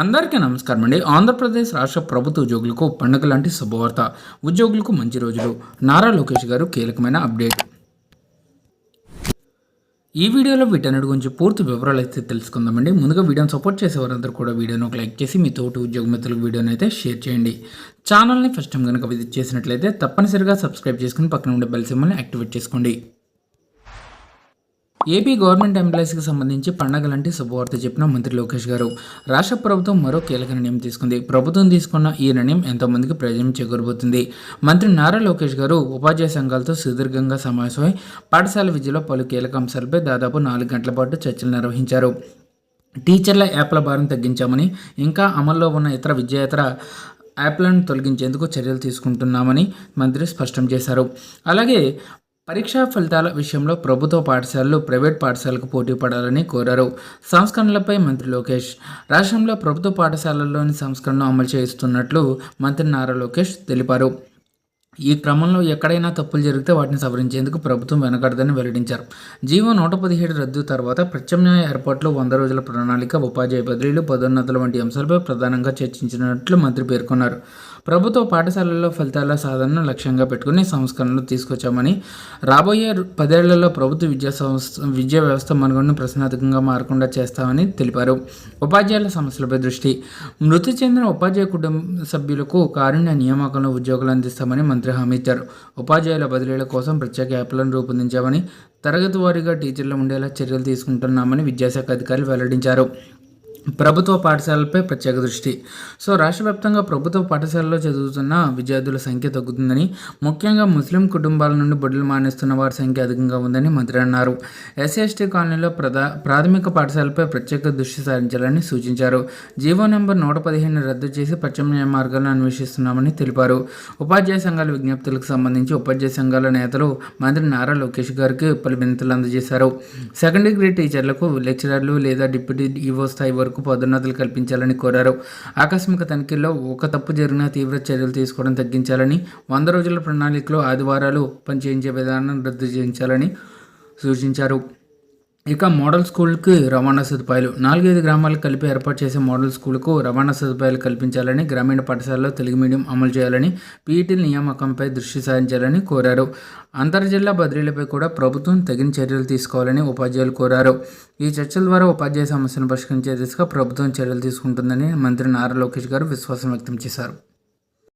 అందరికీ నమస్కారం అండి. ఆంధ్రప్రదేశ్ రాష్ట్ర ప్రభుత్వ ఉద్యోగులకు పండుగ లాంటి శుభవార్త. ఉద్యోగులకు మంచి రోజులు. నారా లోకేష్ గారు కీలకమైన అప్డేట్. ఈ వీడియోలో వీటన్నిటి గురించి పూర్తి వివరాలు అయితే తెలుసుకుందామండి. ముందుగా వీడియోని సపోర్ట్ చేసే వారందరూ కూడా వీడియోను ఒక లైక్ చేసి మీ తోటి ఉద్యోగ మిత్రులకు వీడియోని అయితే షేర్ చేయండి. ఛానల్ని ఫస్ట్ టైం కనుక విజిట్ చేసినట్లయితే తప్పనిసరిగా సబ్స్క్రైబ్ చేసుకుని పక్కన ఉండే బెల్ సింబల్ని యాక్టివేట్ చేసుకోండి. ఏపీ గవర్నమెంట్ ఎంప్లాయీస్కి సంబంధించి పండగలంటే శుభవార్త చెప్పిన మంత్రి లోకేష్ గారు. రాష్ట్ర ప్రభుత్వం మరో కీలక నిర్ణయం తీసుకుంది. ప్రభుత్వం తీసుకున్న ఈ నిర్ణయం ఎంతోమందికి ప్రయోజనం చేకూరబోతుంది. మంత్రి నారా లోకేష్ గారు ఉపాధ్యాయ సంఘాలతో సుదీర్ఘంగా సమావేశమై పాఠశాల విద్యలో పలు కీలక అంశాలపై దాదాపు నాలుగు గంటల పాటు చర్చలు నిర్వహించారు. టీచర్ల యాప్ల భారం తగ్గించామని ఇంకా అమల్లో ఉన్న ఇతర విద్యేతర యాప్లను తొలగించేందుకు చర్యలు తీసుకుంటున్నామని మంత్రి స్పష్టం చేశారు. అలాగే పరీక్షా ఫలితాల విషయంలో ప్రభుత్వ పాఠశాలలు ప్రైవేట్ పాఠశాలకు పోటీ పడాలని కోరారు. సంస్కరణలపై మంత్రి లోకేష్ రాష్ట్రంలో ప్రభుత్వ పాఠశాలల్లోని సంస్కరణను అమలు చేస్తున్నట్లు మంత్రి నారా లోకేష్ తెలిపారు. ఈ క్రమంలో ఎక్కడైనా తప్పులు జరిగితే వాటిని సవరించేందుకు ప్రభుత్వం వెనకడదని వెల్లడించారు. జీవో నూట పదిహేడు రద్దు తర్వాత ప్రత్యామ్నాయ ఏర్పాట్లు వంద రోజుల ప్రణాళిక ఉపాధ్యాయ బదిలీలు పదోన్నతులు వంటి అంశాలపై ప్రధానంగా చర్చించినట్లు మంత్రి పేర్కొన్నారు. ప్రభుత్వ పాఠశాలల్లో ఫలితాల సాధనను లక్ష్యంగా పెట్టుకుని సంస్కరణలు తీసుకొచ్చామని రాబోయే పదేళ్ళలో ప్రభుత్వ విద్యా సంస్థ విద్యా వ్యవస్థ మనుగడను ప్రశ్నార్థకంగా మారకుండా చేస్తామని తెలిపారు. ఉపాధ్యాయుల సమస్యలపై దృష్టి. మృతి చెందిన ఉపాధ్యాయ కుటుంబ సభ్యులకు కారుణ్య నియామకంలో ఉద్యోగాలు అందిస్తామని మంత్రి హామీ ఇచ్చారు. ఉపాధ్యాయుల బదిలీల కోసం ప్రత్యేక యాప్లను రూపొందించామని తరగతి వారీగా టీచర్లు ఉండేలా చర్యలు తీసుకుంటున్నామని విద్యాశాఖ అధికారులు వెల్లడించారు. ప్రభుత్వ పాఠశాలలపై ప్రత్యేక దృష్టి. సో రాష్ట్ర వ్యాప్తంగా ప్రభుత్వ పాఠశాలలో చదువుతున్న విద్యార్థుల సంఖ్య తగ్గుతుందని ముఖ్యంగా ముస్లిం కుటుంబాల నుండి బడులు మానేస్తున్న వారి సంఖ్య అధికంగా ఉందని మంత్రి అన్నారు. ఎస్సీ ఎస్టీ కాలనీలో ప్రధా ప్రాథమిక పాఠశాలపై ప్రత్యేక దృష్టి సారించాలని సూచించారు. జీవో నెంబర్ నూట పదిహేను రద్దు చేసి ప్రత్యామ్నాయ మార్గాలను అన్వేషిస్తున్నామని తెలిపారు. ఉపాధ్యాయ సంఘాల విజ్ఞప్తులకు సంబంధించి ఉపాధ్యాయ సంఘాల నేతలు మంత్రి నారా లోకేష్ గారికి పలు వినతులు అందజేశారు. సెకండ్ డిగ్రీ టీచర్లకు లెక్చరర్లు లేదా డిప్యూటీ ఈవో స్థాయి వరకు వరకు పదోన్నతులు కల్పించాలని కోరారు. ఆకస్మిక తనిఖీల్లో ఒక తప్పు జరిగినా తీవ్ర చర్యలు తీసుకోవడం తగ్గించాలని వంద రోజుల ప్రణాళికలో ఆదివారాలు పనిచేయించే విధానం రద్దు చేయించాలని సూచించారు. ఇక మోడల్ స్కూల్కి రవాణా సదుపాయాలు. నాలుగైదు గ్రామాలకు కలిపి ఏర్పాటు చేసే మోడల్ స్కూల్కు రవాణా సదుపాయాలు కల్పించాలని గ్రామీణ పాఠశాలలో తెలుగు మీడియం అమలు చేయాలని పీఈటీ నియామకంపై దృష్టి సారించాలని కోరారు. అంతర్జిల్లా బదిలీలపై కూడా ప్రభుత్వం తగిన చర్యలు తీసుకోవాలని ఉపాధ్యాయులు కోరారు. ఈ చర్చల ద్వారా ఉపాధ్యాయ సమస్యను పరిష్కరించే దిశగా ప్రభుత్వం చర్యలు తీసుకుంటుందని మంత్రి నారా లోకేష్ గారు విశ్వాసం వ్యక్తం చేశారు.